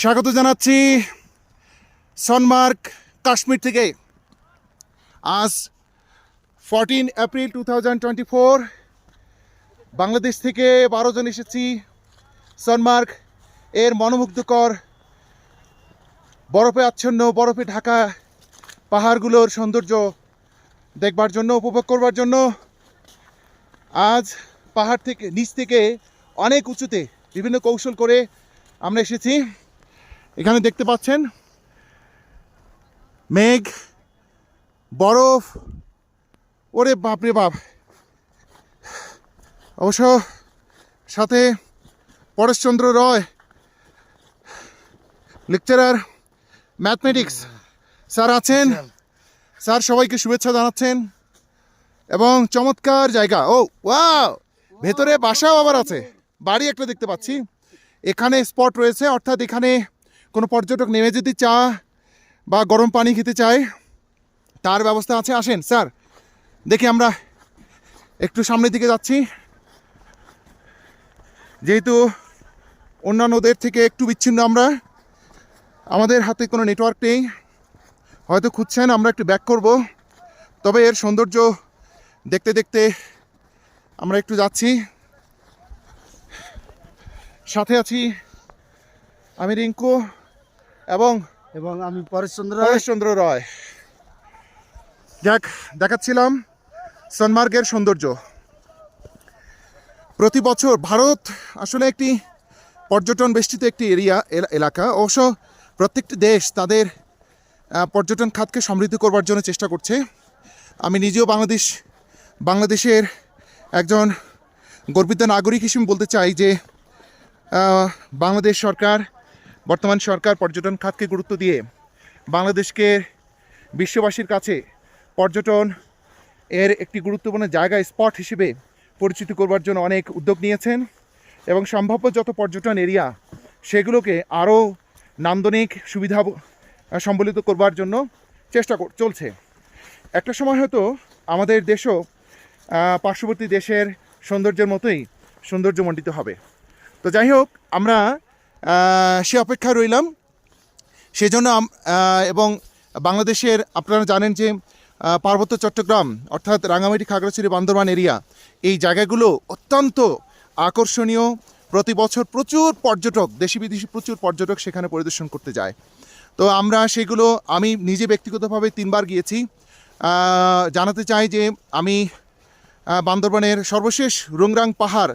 স্বাগত জানাচ্ছি সনমার্ক কাশ্মীর থেকে। আজ ফরটিন এপ্রিল টু বাংলাদেশ থেকে বারো জন এসেছি সনমার্ক এর মনোমুগ্ধকর বরফে আচ্ছন্ন, বরফে ঢাকা পাহাড়গুলোর সৌন্দর্য দেখবার জন্য, উপভোগ করবার জন্য। আজ পাহাড় থেকে, নিচ থেকে অনেক উঁচুতে বিভিন্ন কৌশল করে আমরা এসেছি। এখানে দেখতে পাচ্ছেন মেঘ বরফ ওরে বাপরে বাপ। অবশ্য সাথে Pareshchandra Roy lecturer mathematics sir আছেন। স্যার সবাইকে শুভেচ্ছা জানাচ্ছেন। এবং চমৎকার জায়গা। ও ওয়া ভেতরে বাসাও আবার আছে। বাড়ি একটা দেখতে পাচ্ছি। এখানে স্পট রয়েছে অর্থাৎ এখানে কোনো পর্যটক নেমে যদি চা বা গরম পানি খেতে চায়, তার ব্যবস্থা আছে। আসেন, স্যার। দেখি আমরা একটু সামনের দিকে যাচ্ছি। যেহেতু অন্যান্যদের থেকে একটু বিচ্ছিন্ন আমরা, আমাদের হাতে কোনো নেটওয়ার্ক নেই। হয়তো খুঁজছেন, আমরা একটু ব্যাক করব। তবে এর সৌন্দর্য দেখতে দেখতে আমরা একটু যাচ্ছি। সাথে আছি আমি রিঙ্কু। এবং এবং আমি পরেশচন্দ্র পরেশচন্দ্র রয়। দেখ দেখাচ্ছিলাম সনমার্গের সৌন্দর্য। প্রতি বছর ভারত আসলে একটি পর্যটন বেষ্টিত একটি এরিয়া এলাকা। অবশ্য প্রত্যেকটি দেশ তাদের পর্যটন খাতকে সমৃদ্ধ করবার জন্য চেষ্টা করছে। আমি নিজেও বাংলাদেশ বাংলাদেশের একজন গর্বিত নাগরিক হিসেবে বলতে চাই যে বাংলাদেশ সরকার বর্তমান সরকার পর্যটন খাতকে গুরুত্ব দিয়ে বাংলাদেশকে বিশ্ববাসীর কাছে পর্যটন এর একটি গুরুত্বপূর্ণ জায়গা, স্পট হিসেবে পরিচিত করবার জন্য অনেক উদ্যোগ নিয়েছেন এবং সম্ভাব্য যত পর্যটন এরিয়া, সেগুলোকে আরও নান্দনিক সুবিধা সম্বলিত করবার জন্য চেষ্টা চলছে। একটা সময় হয়তো আমাদের দেশও পার্শ্ববর্তী দেশের সৌন্দর্যের মতোই সৌন্দর্যমণ্ডিত হবে। তো যাই হোক, আমরা সে অপেক্ষায় রইলাম। সেজন্য এবং বাংলাদেশের আপনারা জানেন যে পার্বত্য চট্টগ্রাম অর্থাৎ রাঙামাটি খাগড়াছড়ি, বান্দরবান এরিয়া এই জায়গাগুলো অত্যন্ত আকর্ষণীয়। প্রতি বছর প্রচুর পর্যটক, দেশি বিদেশি প্রচুর পর্যটক সেখানে পরিদর্শন করতে যায়। তো আমরা সেগুলো আমি নিজে ব্যক্তিগতভাবে তিনবার গিয়েছি। জানাতে চাই যে, আমি বান্দরবানের সর্বশেষ রুংরাং পাহাড়,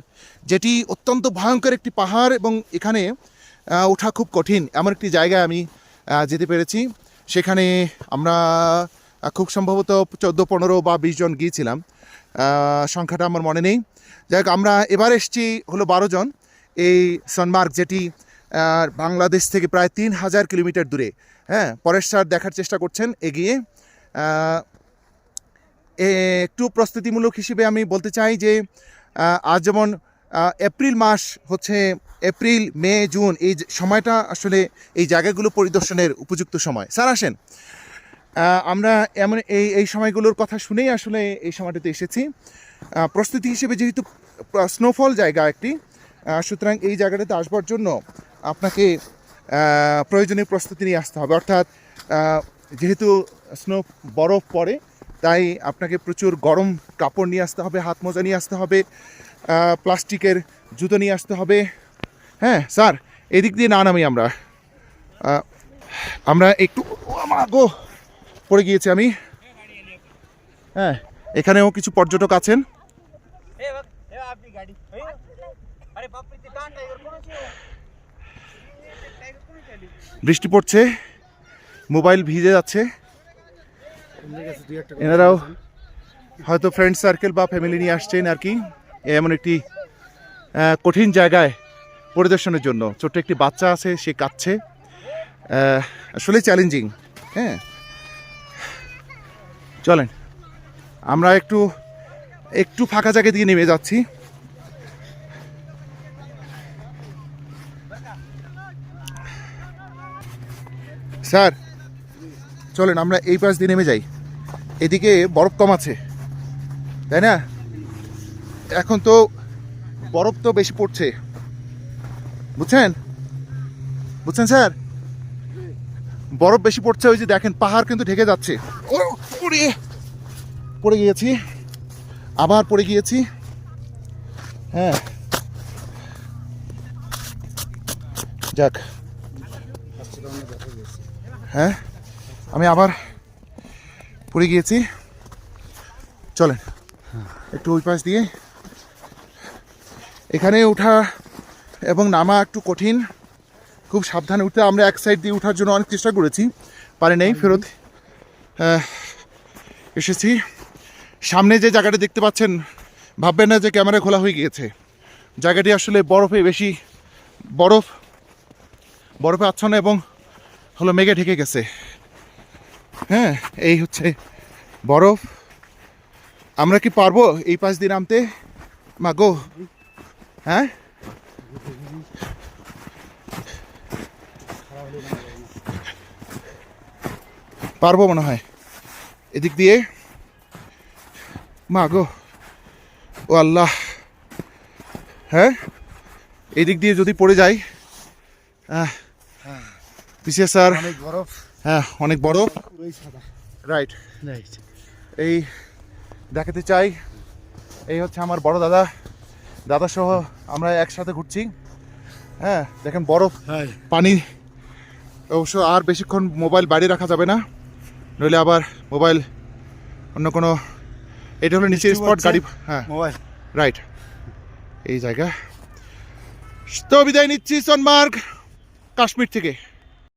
যেটি অত্যন্ত ভয়ঙ্কর একটি পাহাড় এবং এখানে ওঠা খুব কঠিন। এমন একটি জায়গায় আমি যেতে পেরেছি। সেখানে আমরা খুব সম্ভবত চোদ্দ, পনেরো বা বিশ জন গিয়েছিলাম। সংখ্যাটা আমার মনে নেই। যাই আমরা এবার এসেছি হলো বারো জন। এই সনমার্গ যেটি বাংলাদেশ থেকে প্রায় তিন হাজার কিলোমিটার দূরে। হ্যাঁ পরের স্যার দেখার চেষ্টা করছেন, এগিয়ে। একটু প্রস্তুতিমূলক হিসেবে আমি বলতে চাই যে আজ যেমন এপ্রিল মাস হচ্ছে এপ্রিল, মে, জুন, এই সময়টা আসলে এই জায়গাগুলো পরিদর্শনের উপযুক্ত সময়। স্যার, আসেন। আমরা এমন এই এই সময়গুলোর কথা শুনেই আসলে এই সময়টাতে এসেছি। প্রস্তুতি হিসেবে যেহেতু স্নোফল জায়গা একটি সুতরাং এই জায়গাটাতে আসবার জন্য আপনাকে প্রয়োজনীয় প্রস্তুতি নিয়ে আসতে হবে। অর্থাৎ যেহেতু স্নো, বরফ পড়ে, তাই আপনাকে প্রচুর গরম কাপড় নিয়ে আসতে হবে, হাত মোজা নিয়ে আসতে হবে। প্লাস্টিকের জুতো নিয়ে আসতে হবে। হ্যাঁ স্যার, এদিক দিয়ে না নামি আমরা। আমরা একটু গো, পড়ে গিয়েছি আমি। হ্যাঁ এখানেও কিছু পর্যটক আছেন। বৃষ্টি পড়ছে, মোবাইল ভিজে যাচ্ছে। এনারাও হয়তো ফ্রেন্ড সার্কেল বা ফ্যামিলি নিয়ে আসছেন আর কি। এমন একটি কঠিন জায়গায় পরিদর্শনের জন্য। ছোট্ট একটি বাচ্চা আছে, সে কাঁদছে। আসলে চ্যালেঞ্জিং হ্যাঁ? চলেন, আমরা একটু একটু ফাঁকা জায়গা দিয়ে নেমে যাচ্ছি। স্যার, চলেন, আমরা এই পাশ দিয়ে নেমে যাই। এদিকে বরফ কম আছে, তাই না? এখন তো বরফ তো বেশি পড়ছে। বুঝছেন? বুঝছেন, স্যার? বরফ বেশি পড়ছে, ওই যে দেখেন, পাহাড় কিন্তু ঢেকে যাচ্ছে। উড়ে পড়ে গিয়েছি। আবার পড়ে গিয়েছি। হ্যাঁ। যাক। হ্যাঁ আমি আবার পড়ে গিয়েছি। চলেন। একটু ওই পাশ দিয়ে এখানে ওঠা এবং নামা একটু কঠিন। খুব সাবধানে উঠতে আমরা এক সাইড দিয়ে ওঠার জন্য অনেক চেষ্টা করেছি। পারে নেই ফেরত এসেছি। সামনে যে জায়গাটা দেখতে পাচ্ছেন ভাববেন না যে ক্যামেরা খোলা হয়ে গিয়েছে। জায়গাটি আসলে বরফে বেশি বরফ বরফে আচ্ছন্ন এবং হলো মেঘে ঢেকে গেছে। হ্যাঁ এই হচ্ছে বরফ। আমরা কি পারব এই পাশ দিয়ে নামতে? মা গো হ্যাঁ? পারব মনে হয়। এদিক দিয়ে। মা গো। ও আল্লাহ। হ্যাঁ? এদিক দিয়ে যদি পড়ে যাই। পিছিয়ে স্যার। অনেক বরফ। হ্যাঁ অনেক বড় রাইট রাইট এই দেখাতে চাই। এই হচ্ছে আমার বড় দাদা। দাদা সহ আমরা একসাথে ঘুরছি। হ্যাঁ দেখেন বরফ হ্যাঁ পানি অবশ্য আর বেশিক্ষণ মোবাইল বাইরে রাখা যাবে না। নইলে আবার মোবাইল অন্য কোনো এটা হলো নিচের স্পট। গাড়ি হ্যাঁ। মোবাইল। রাইট এই জায়গা। তো বিদায় নিচ্ছি সোনমার্গ কাশ্মীর থেকে।